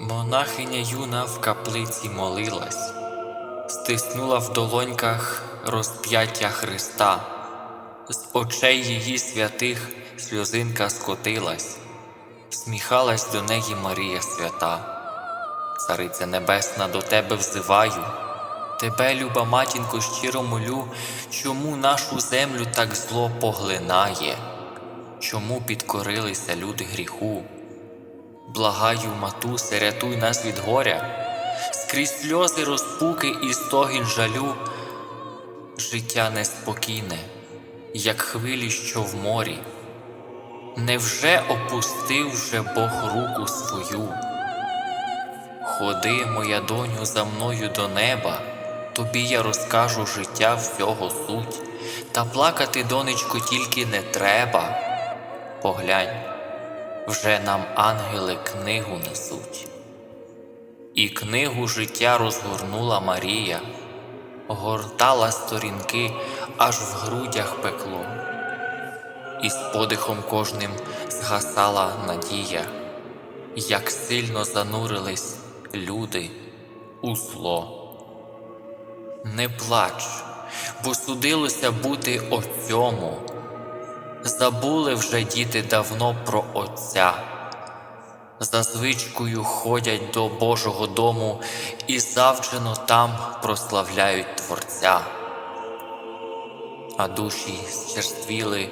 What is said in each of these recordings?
Монахиня юна в каплиці молилась, стиснула в долоньках розп'яття Христа, з очей її святих сльозинка скотилась, сміхалась до неї Марія свята. Цариця Небесна, до тебе взиваю, тебе, люба матінко, щиро молю, чому нашу землю так зло поглинає, чому підкорилися люди гріху? Благаю, матусе, рятуй нас від горя, скрізь сльози розпуки і стогін жалю, життя неспокійне, як хвилі, що в морі. Невже опустив вже Бог руку свою? Ходи, моя доню, за мною до неба, тобі я розкажу життя всього суть, та плакати, донечко, тільки не треба. Поглянь, вже нам ангели книгу несуть. І книгу життя розгорнула Марія, гортала сторінки, аж в грудях пекло, і з подихом кожним згасала надія, як сильно занурились люди у зло. Не плач, бо судилося бути отцьому. Забули вже діти давно про Отця, за звичкою ходять до Божого дому і завчено там прославляють Творця. А душі зчерствіли,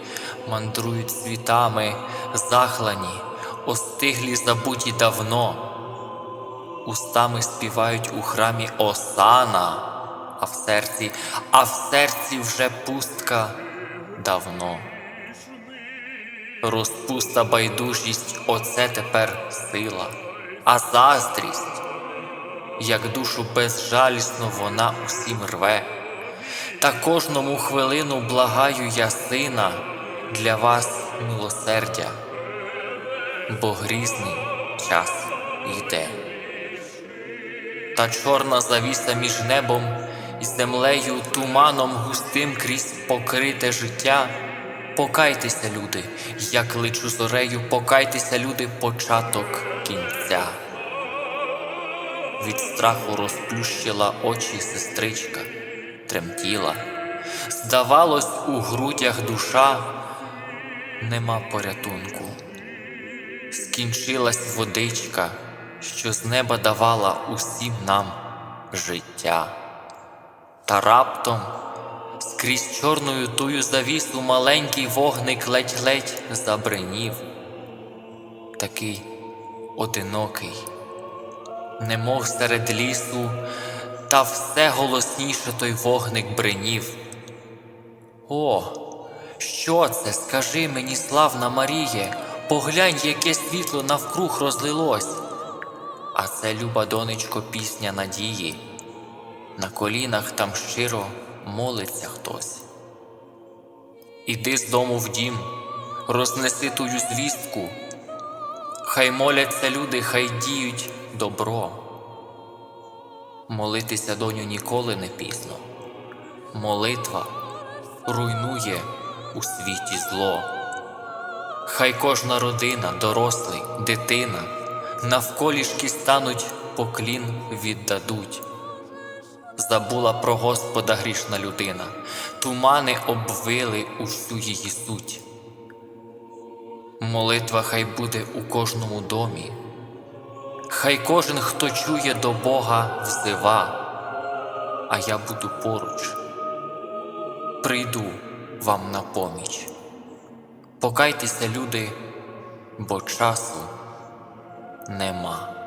мандрують світами, захлані, остиглі забуті давно, устами співають у храмі Осана, а в серці, а в серці вже пустка давно. Розпуста байдужість оце тепер сила, а заздрість, як душу безжалісно вона усім рве. Та кожному хвилину благаю я сина для вас милосердя, бо грізний час йде. Та чорна завіса між небом і землею туманом густим крізь покрите життя. Покайтеся, люди, я кличу зорею, покайтеся, люди, початок кінця. Від страху розплющила очі сестричка, тремтіла. Здавалось, у грудях душа нема порятунку. Скінчилась водичка, що з неба давала усім нам життя. Та раптом Скрізь чорною тую завісу маленький вогник ледь-ледь забринів, такий одинокий, немов серед лісу, та все голосніше той вогник бринів. О, що це? Скажи мені, славна Маріє, поглянь, яке світло навкруг розлилось. А це, люба донечко, пісня надії, на колінах там щиро молиться хтось. Іди з дому в дім, рознеси тую звістку, хай моляться люди, хай діють добро. Молитися, доню, ніколи не пізно. Молитва руйнує у світі зло. Хай кожна родина, дорослий, дитина, навколішки стануть, поклін віддадуть. Забула про Господа грішна людина, тумани обвили усю її суть. Молитва хай буде у кожному домі, хай кожен, хто чує до Бога, взива, а я буду поруч, прийду вам на поміч. Покайтеся, люди, бо часу нема.